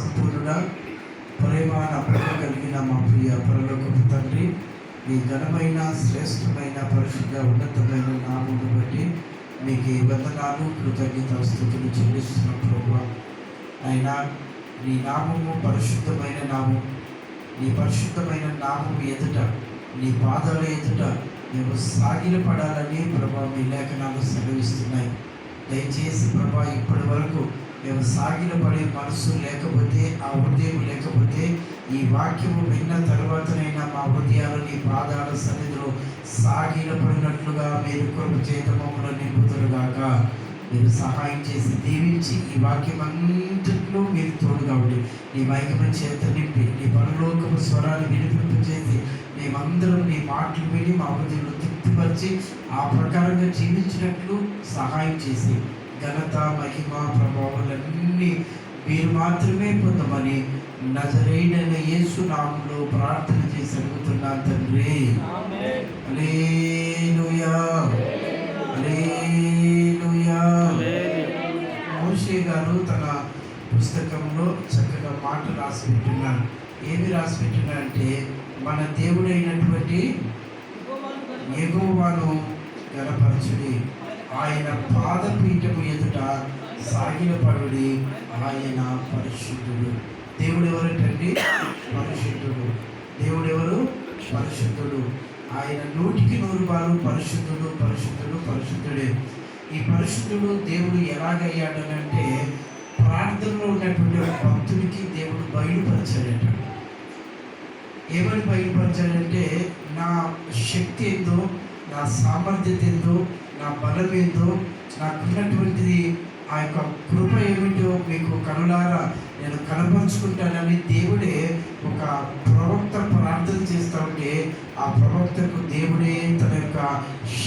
సంపూర్ణ ప్రేమ కలిగిన మా ప్రియ పరలోకపు తండ్రి మీ ఘనమైన శ్రేష్టమైన పరిశుద్ధ ఉన్నతమైన నామను బట్టి మీకు వందనాలు కృతజ్ఞత స్థుతులు చెల్లిస్తున్న ప్రభు అయినా నీ నామము పరిశుద్ధమైన నామం నీ పరిశుద్ధమైన నామం ఎదుట నీ పాదాల ఎదుట మేము సాగిలపడాలని ప్రభా మీ లేఖనాలు సెలవిస్తున్నాయి. దయచేసి ప్రభా ఇప్పటి వరకు మేము సాగిన పడే మనసు లేకపోతే ఆ హృదయం లేకపోతే ఈ వాక్యము విన్న తర్వాతనైనా మా హృదయాలు నీ పాదాల సన్నిధిలో సాగిన పడినట్లుగా మీరు కొరకు చేత మమ్మల్ని నింపుతురుగాక మీరు సహాయం చేసి దీవించి ఈ వాక్యం అంతట్లో మీరు తోడుగా ఉండి నీ మైకమ చేత నింపి నీ పరలోకపు స్వరాన్ని వినిపింపు చేసి మేమందరం నీ మాటలు విని మా హృదయంలో తృప్తిపరిచి ఆ ప్రకారంగా జీవించినట్లు సహాయం చేసి ఘనత మహిమ ప్రభావాలన్నీ మీరు మాత్రమే పొందమని నజరేడైన యేసు నామంలో ప్రార్థన చేసి అడుగుతున్నాను తండ్రి. మోషే గారు తన పుస్తకంలో చక్కగా మాట రాసి పెట్టున్నారు ఏమి రాసి పెట్టినారంటే మన దేవుడైనటువంటి ఎగువను గనపరచుడి. ఆయన పాదపీఠము ఎదుట సాగిలపడుడి ఆయన పరిశుద్ధుడు. దేవుడు ఎవరంటండి పరిశుద్ధుడు. దేవుడు ఎవరు పరిశుద్ధుడు. ఆయన నూటికి నూరు బారు పరిశుద్ధుడు పరిశుద్ధుడు పరిశుద్ధుడే. ఈ పరిశుద్ధుడు దేవుడు ఎలాగయ్యాడనంటే ప్రార్థనలో ఉన్నటువంటి ఒక భక్తుడికి దేవుడు బయలుపరచాడట. ఏమని బయలుపరచాడంటే నా శక్తి ఏందో నా సామర్థ్యత ఏందో నా బలం ఏందో నాకున్నటువంటిది ఆ యొక్క కృప ఏమిటో మీకు కనులారా నేను కనపరుచుకుంటానని దేవుడే ఒక ప్రవక్త ప్రార్థన చేస్తా ఉంటే ఆ ప్రవక్తకు దేవుడే తన యొక్క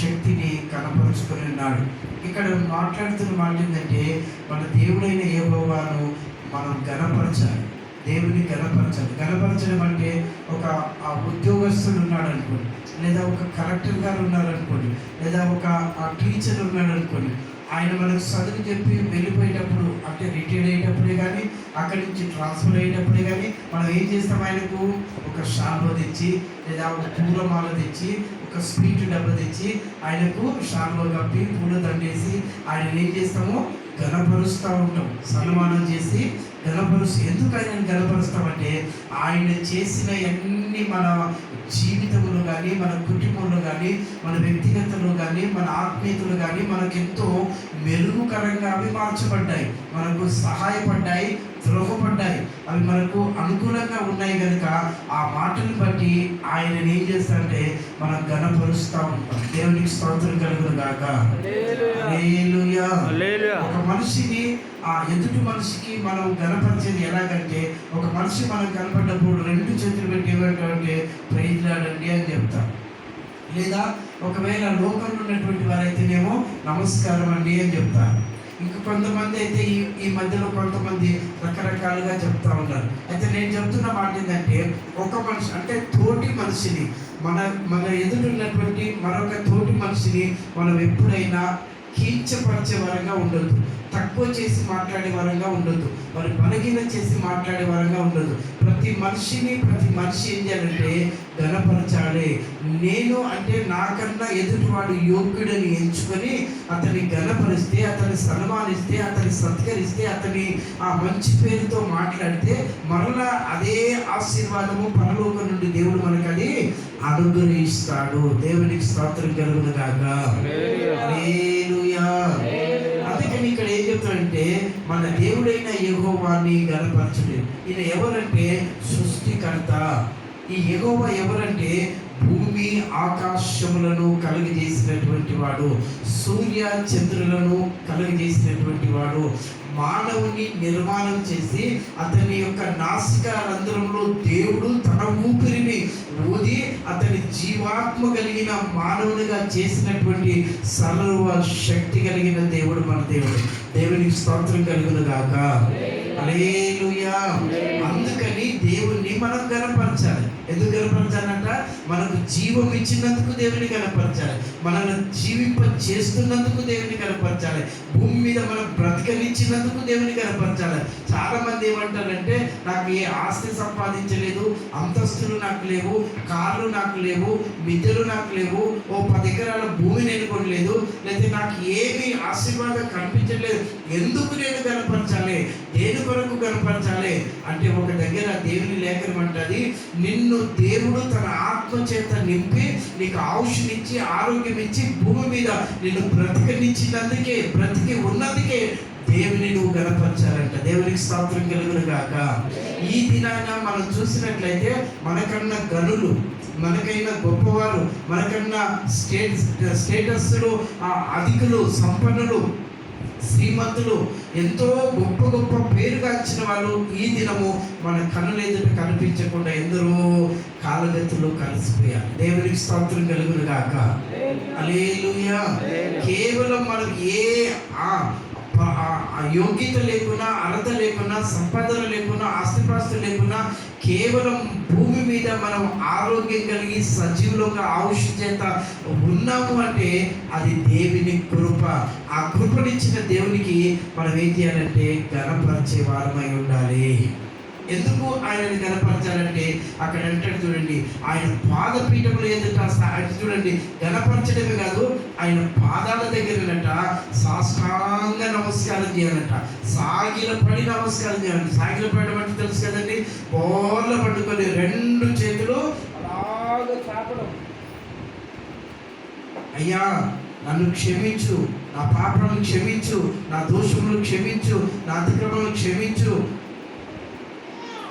శక్తిని కనపరుచుకొని ఉన్నాడు. ఇక్కడ మాట్లాడుతున్న మాట ఏంటంటే మన దేవుడైన ఏ ఏవోవాను మనం గనపరచాలి. దేవుని గనపరచాలి. గనపరచడం అంటే ఒక ఆ ఉద్యోగస్తుడు ఉన్నాడు అనుకోండి లేదా ఒక కలెక్టర్ గారు ఉన్నారనుకోండి లేదా ఒక టీచర్ ఉన్నాడు అనుకోండి ఆయన మనకు చదువు చెప్పి వెళ్ళిపోయేటప్పుడు అంటే రిటైర్ అయ్యేటప్పుడే కానీ అక్కడి నుంచి ట్రాన్స్ఫర్ అయ్యేటప్పుడే కానీ మనం ఏం చేస్తాం ఆయనకు? ఒక షాల్వ తెచ్చి లేదా ఒక పూలమాల తెచ్చి ఒక స్వీట్ డబ్బా తెచ్చి ఆయనకు షాల్వ కప్పి పూల దండేసి ఆయన ఏం చేస్తామో? గణపరుస్తూ ఉంటాం. సన్మానం చేసి గణపరుస్తూ ఎందుకు ఆయన గణపరుస్తామంటే ఆయన చేసిన అన్ని మన కానీ మన కుటుంబంలో కానీ మన వ్యక్తిగతంలో కానీ మన ఆత్మీయతలు కానీ మనకెంతో మెరుగుకరంగా అవి మార్చబడ్డాయి. మనకు సహాయపడ్డాయి ద్రోహపడ్డాయి. అవి మనకు అనుకూలంగా ఉన్నాయి కనుక ఆ మాటను బట్టి ఆయన ఏం చేస్తారంటే మనం గణపరుస్తూ ఉంటాం. దేవునికి స్తోత్రం కలుగును గాక. హల్లెలూయా. ఒక మనిషిని ఆ ఎదుటి మనిషికి మనం కనపరిచేది ఎలాగంటే ఒక మనిషి మనం కనపడ్డప్పుడు రెండు చేతులు పెట్టి ఏమంటామంటే ప్రయత్నాడండి అని చెప్తాం లేదా ఒకవేళ లోకంలో ఉన్నటువంటి వారైతేనేమో నమస్కారం అండి అని చెప్తారు. ఇంకా కొంతమంది అయితే ఈ ఈ మధ్యలో కొంతమంది రకరకాలుగా చెప్తా ఉన్నారు. అయితే నేను చెప్తున్న మాట ఏంటంటే ఒక మనిషి అంటే తోటి మనిషిని మన మన ఎదురున్నటువంటి మరొక తోటి మనిషిని మనం ఎప్పుడైనా కీర్చపరిచే వరంగా ఉండొద్దు. తక్కువ చేసి మాట్లాడే వరంగా ఉండొద్దు. మరి బలహీన చేసి మాట్లాడే వరంగా ఉండదు ప్రతి మనిషిని ప్రతి మనిషి ఏం చేయాలంటే ఘనపరచాలి నేను అంటే నాకన్నా ఎదుటివాడు యోగ్యుడని ఎంచుకొని అతన్ని గణపరిస్తే అతన్ని సన్మానిస్తే అతన్ని సత్కరిస్తే అతని ఆ మంచి పేరుతో మాట్లాడితే మరలా అదే ఆశీర్వాదము పరలోకం నుండి దేవుడు మనకు అది అనుగ్రహిస్తాడు. దేవునికి స్తోత్రం కలుగును కాక అందుకని ఇక్కడ ఏం చెప్తాడంటే మన దేవుడైన యహోవాన్ని గణపరచలేదు ఈయన ఎవరంటే సృష్టికర్త. ఈ ఎగోవ ఎవరంటే భూమి ఆకాశములను కలుగజేసినటువంటి వాడు సూర్య చంద్రులను కలుగజేసినటువంటి వాడు మానవుని నిర్మాణం చేసి అతని యొక్క నాసిక రంధ్రంలో దేవుడు తన ఊపిరిని ఊది అతని జీవాత్మ కలిగిన మానవునిగా చేసినటువంటి సర్వ శక్తి కలిగిన దేవుడు మన దేవుడు. దేవునికి స్తోత్రం కలుగును గాక అందుకని దేవుణ్ణి మనం గనపరచాలి. ఎందుకు కనపరచాలంట? మనకు జీవం ఇచ్చినందుకు దేవుని కనపరచాలి. మనల్ని జీవింప చేస్తున్నందుకు దేవుని కనపరచాలి. భూమి మీద మనం బ్రతకనిచ్చినందుకు దేవుని కనపరచాలి. చాలామంది ఏమంటారంటే నాకు ఏ ఆస్తి సంపాదించలేదు అంతస్తులు నాకు లేవు కార్లు నాకు లేవు మిద్దెలు నాకు లేవు ఓ పది ఎకరాల భూమి నేను కొనలేదు లేకపోతే నాకు ఏమీ ఆశీర్వాదం కనిపించలేదు. ఎందుకు నేను కనపరచాలి? దేని కొరకు కనపరచాలి? అంటే ఒక దగ్గర దేవుని లేఖనం అంటది నిన్ను దేవుడు తన ఆత్మ చేత నింపి నీకు ఆయుష్నిచ్చి ఆరోగ్యం ఇచ్చి భూమి మీద నిన్ను బ్రతికనిచ్చినందుకే బ్రతికి ఉన్నందుకే దేవుని నువ్వు గణపరచాలంట దేవునికి స్తోత్రం కలుగును కాక ఈ దినాన మనం చూసినట్లయితే మనకన్నా గనులు మనకైనా గొప్పవారు మనకన్నా స్టేట్ స్టేటస్లు ఆ అధికులు సంపన్నులు శ్రీమంతులు ఎంతో గొప్ప గొప్ప పేరుగాంచిన వాళ్ళు ఈ దినము మన కన్నుల ఎదుట కనిపించకుండా ఎందరో కాలగతులు కలిసిపోయారు. దేవునికి స్తోత్రం కలుగును గాక. అలేలుయా కేవలం మనం ఏ యోగ్యత లేకున్నా అర్హత లేకున్నా సంపాదన లేకున్నా ఆస్తిపాస్తులు లేకున్నా కేవలం భూమి మీద మనం ఆరోగ్యం కలిగి సజీవులుగా ఆవుష్ చేత ఉన్నాము అంటే అది దేవుని కృప. ఆ కృపనిచ్చిన దేవునికి మనం ఏం చేయాలంటే గణపరిచే వారమై ఉండాలి. ఎందుకు ఆయనని గణపరచాలంటే అక్కడ అంటాడు చూడండి ఆయన పాదపీఠములు ఎదుట సా- చూడండి గణపరచడమే కాదు ఆయన పాదాల దగ్గరనట సాష్టాంగ నమస్కారం చేయాలంట సాగిల పడి నమస్కారం చేయాలంట. సాగిల పడడం అంటే తెలుసు కదండి బోర్ల పట్టుకొని రెండు చేతులు అలాగ చాపడం. అయ్యా నన్ను క్షమించు నా పాపలను క్షమించు నా దోషములు క్షమించు నా అతిక్రమను క్షమించు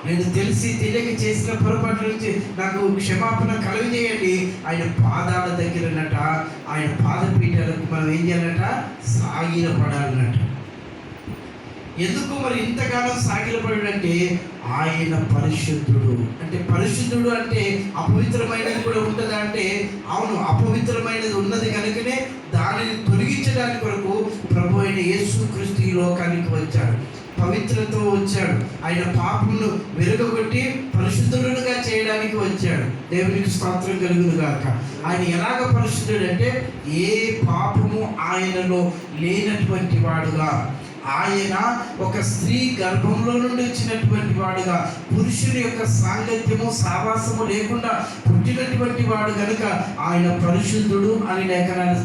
నేను తెలిసి తెలియక చేసిన పొరపాటు నుంచి నాకు క్షమాపణ కలుగజేయండి. ఆయన పాదాల దగ్గరనట ఆయన పాదపీఠాలకు మనం ఏం చేయాలట? సాగిన పడాలన్నట ఎందుకు మరి ఇంతకాలం సాగిలపడంటే ఆయన పరిశుద్ధుడు. అంటే పరిశుద్ధుడు అంటే అపవిత్రమైనది కూడా ఉంటుందా అంటే? అవును అపవిత్రమైనది ఉన్నది కనుకనే దానిని తొలగించడానికి కొరకు ప్రభు అయిన యేసు క్రీస్తు ఈ లోకానికి వచ్చాడు. పవిత్రతో వచ్చాడు. ఆయన పాపమును వెలుగొట్టి పరిశుద్ధుడుగా చేయడానికి వచ్చాడు. దేవునికి స్తోత్రం కలుగును గాక. ఆయన ఎలాగ పరిశుద్ధుడు అంటే ఏ పాపము ఆయనలో లేనటువంటి వాడుగా. ఆయన ఒక స్త్రీ గర్భంలో నుండి వచ్చినటువంటి వాడుగా. పురుషుని యొక్క సాంగత్యము సావాసము లేకుండా పుట్టినటువంటి వాడు కనుక ఆయన పరిశుద్ధుడు అని లేఖనాలు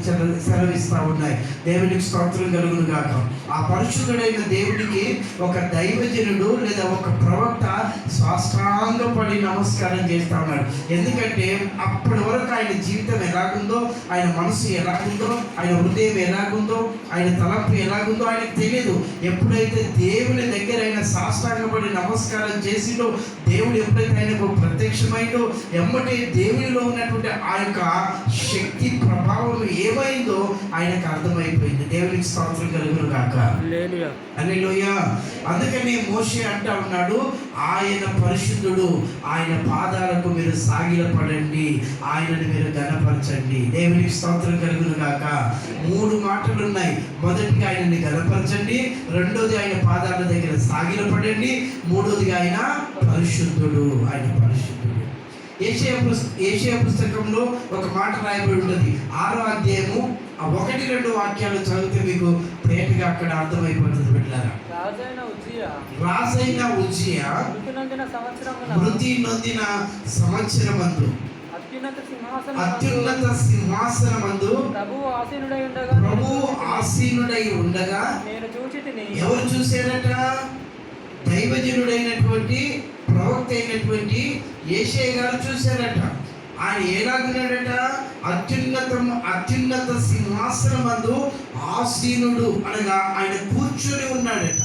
సెలవిస్తూ ఉన్నాయి. దేవునికి స్తోత్రం కలుగును గాక. ఆ పరిశుద్ధుడైన దేవుడికి ఒక దైవజనుడు లేదా ఒక ప్రవక్త సాష్టాంగపడి నమస్కారం చేస్తా ఉన్నాడు. ఎందుకంటే అప్పటి వరకు ఆయన జీవితం ఎలాగుందో ఆయన మనసు ఎలాగుందో ఆయన హృదయం ఎలాగుందో ఆయన తలంపు ఎలాగుందో ఆయనకు తెలియదు ఎప్పుడైతే దేవుని దగ్గర ఆయన సాష్టాంగపడి నమస్కారం చేసిందో దేవుడు ఎప్పుడైతే ఆయనకు ప్రత్యక్షమైందో ఎమ్మటే దేవునిలో ఉన్నటువంటి ఆ యొక్క శక్తి ప్రభావం ఏమైందో ఆయనకు అర్థమైపోయింది. దేవునికి స్తోత్రం కలుగును గాక హల్లెలూయా. అల్లెలుయ అందుకని మోషే అంటా ఉన్నాడు ఆయన పరిశుద్ధుడు ఆయన పాదాలకు మీరు సాగిలపడండి ఆయనని మీరు గణపరచండి దేవునికి స్తోత్రం కలుగును గాక మూడు మాటలు ఉన్నాయి మొదటిగా ఆయనని గణపరచండి రెండోది ఆయన పాదాల దగ్గర సాగిలపడండి మూడోదిగా ఆయన పరిశుద్ధుడు ఆయన పరిశుద్ధుడు. ఏషియా ఏషియా పుస్తకంలో ఒక మాట రాయబడి ఉంటుంది. ఆరో అధ్యాయము ఆ ఒకటి రెండు వాక్యాలు చదివితే మీకు ప్రేటగా అక్కడ అర్థమైపోతుంది బిడ్డారా రాజైన ఉజ్జియా. మృతి నొందిన సంవత్సరమందు అత్యున్నత సింహాసనం అత్యున్నత సింహాసనమందు ప్రభు ఆసీనుడై ఉండగా. ఎవరు చూశారట? దైవజనుడైనటువంటి ప్రవక్త అయినటువంటి ఏషే గారు చూశారట. ఆయన ఏలాగున్నాడట? అత్యున్నతం అత్యున్నత సింహాసనమందు ఆసీనుడు అనగా ఆయన కూర్చొని ఉన్నాడట.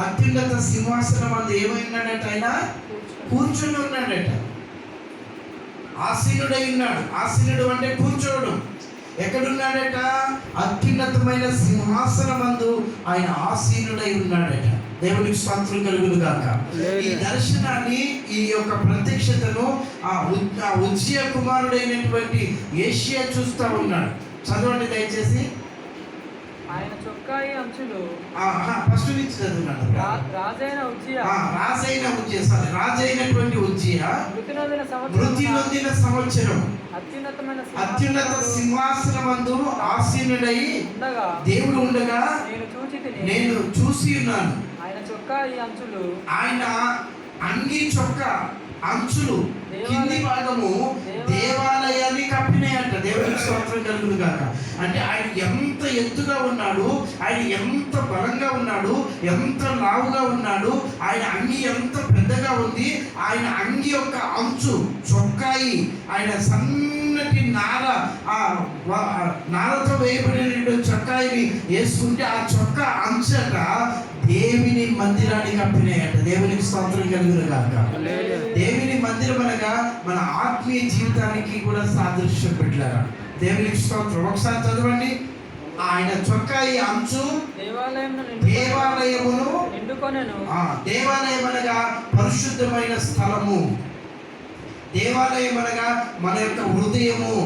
అత్యున్నత సింహాసనం అందు ఏమైనాడట ఆయన? కూర్చొని ఉన్నాడట. ఆసీనుడై ఉన్నాడు. ఆసీనుడు అంటే కూర్చోవడం. ఎక్కడున్నాడట? అత్యున్నతమైన సింహాసనమందు ఆయన ఆసీనుడై ఉన్నాడట. దేవునికి స్వంతం కలుగును గాక. ఈ దర్శనాన్ని ఈ యొక్క ప్రత్యక్షతను ఆ ఉజ్జయ కుమారుడైనటువంటి ఏషియా చూస్తా ఉన్నాడు. చదవండి దయచేసి. ఆయన చొక్కాయి అంచులు. ఫస్ట్ నుంచి చదువున్నాడు రాజైన ఉజ్జియా. రాజైన ఉజ్జయ సారీ రాజైనటువంటి ఉజ్జయ. మృతి నొందిన సంవత్సరం. అత్యున్నత సింహాసనమందు సింహాసనమందు ఆసీనుడై ఉండగా దేవుడు ఉండగా నేను చూసి ఉన్నాను. ఆయన చొక్కాయి అంచులు. ఆయన అంగి చొక్క అంచులు. కింది భాగము దేవాలయాన్ని కప్పినాయంట. దేవునికి స్తోత్రం కలుగును గాక. అంటే ఆయన ఎంత ఎత్తుగా ఉన్నాడు ఆయన ఎంత బలంగా ఉన్నాడు ఎంత లావుగా ఉన్నాడు ఆయన అంగి ఎంత పెద్దగా ఉంది ఆయన అంగి యొక్క అంచు చొక్కాయి ఆయన సన్నటి నార ఆ నారతో వేయబడిన చొక్కాయిని వేసుకుంటే ఆ చొక్కా అంచట దేవుని మందిరానికి కప్పినాయంట దేవునికి స్తోత్రం కలుగును గాక. దేవుని మందిరం అనగా మన ఆత్మీయ జీవితానికి కూడా సాదృశ్యం పెట్టారా దేవునికి స్తోత్రం. ఒకసారి చదవండి. ఆయన చొక్కాయి అంచు దేవాలయం దేవాలయమును దేవాలయం అనగా పరిశుద్ధమైన స్థలము. దేవాలయం అనగా మన యొక్క హృదయము.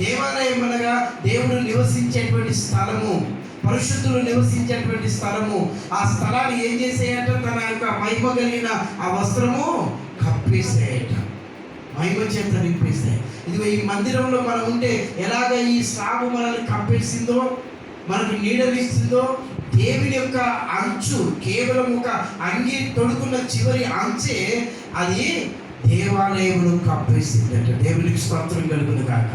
దేవాలయం అనగా దేవుడు నివసించేటువంటి స్థలము. పరిశుద్ధులు నివసించేటువంటి స్థలము. ఆ స్థలాన్ని ఏం చేసేయట? తన యొక్క మహిమ కలిగిన ఆ వస్త్రము కప్పేసేయట. మహిమ చేత నింపేస్తాయి ఇదిగో ఈ మందిరంలో మనం ఉంటే ఎలాగ ఈ స్లాబ్ మనల్ని కప్పేసిందో మనకు నీడనిస్తుందో దేవుని యొక్క అంచు కేవలం ఒక అంగి తొడుకున్న చివరి అంచే అది దేవాలయమును కప్పేసిందట. దేవునికి స్తోత్రం కలుగును కాక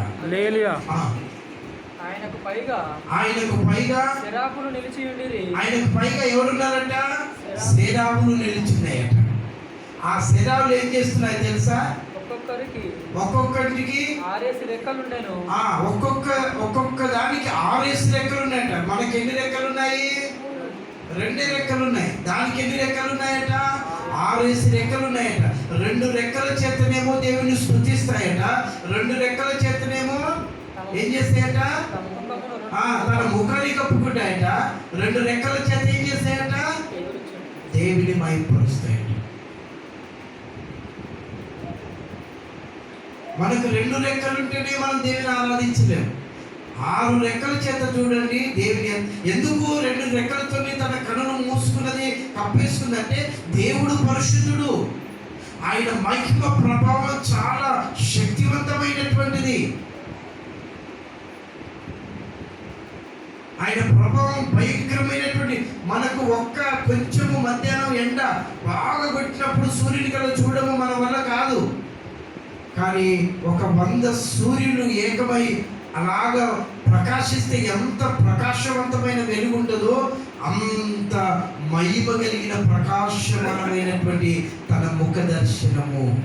ఆయనకు పైగా ఆయనకు పైగా శరాపులు నిలిచి ఉండిరి. ఆయనకు పైగా ఎవరున్నారట శరావులు నిలిచున్నాయట ఆ శరావులు ఏం చేస్తున్నాయి తెలుసా? ఒక్కొక్కరికి ఒక్కొక్కటికి ఆరేసి రెక్కలుండెను. ఆ ఒక్కొక్క ఒక్కొక్క దానికి ఆరేసి రెక్కలు ఉన్నాయట మనకి ఎన్ని రెక్కలు ఉన్నాయి రెండే రెక్కలు ఉన్నాయి దానికి ఎన్ని రెక్కలు ఉన్నాయట ఆరేసి రెక్కలు ఉన్నాయట రెండు రెక్కల చేతనేమో దేవుని స్థుతిస్తాయట. రెండు రెక్కల చేతనేమో ఏం చేస్తాయట? తన ముఖాన్ని కప్పుకుంటాయట. రెండు రెక్కల చేత ఏం చేస్తాయట. దేవుని మైపరుస్తాయట మనకు రెండు రెక్కలు ఉంటేనే మనం దేవుని ఆరాధించలేము. ఆరు రెక్కల చేత చూడండి దేవుని ఎందుకు రెండు రెక్కలతోనే తన కనును మూసుకున్నది కప్పేసుకుందంటే దేవుడు పరిశుద్ధుడు. ఆయన మహిమ ప్రభావం చాలా శక్తివంతమైనటువంటిది. ఆయన ప్రభావం భయంకరమైనటువంటి మనకు ఒక్క కొంచెము మధ్యాహ్నం ఎండ బాగా కొట్టినప్పుడు సూర్యుని కల చూడము మన వల్ల కాదు. కానీ ఒక వంద సూర్యులు ఏకమై అలాగా ప్రకాశిస్తే ఎంత ప్రకాశవంతమైన వెలుగు ఉంటుందో అంత మహిమ కలిగిన ప్రకాశమానమైనటువంటి తన ముఖ దర్శనము.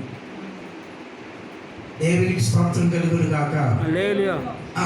దేవునికి స్తోత్రం కలుగును హల్లెలూయా. ఆ.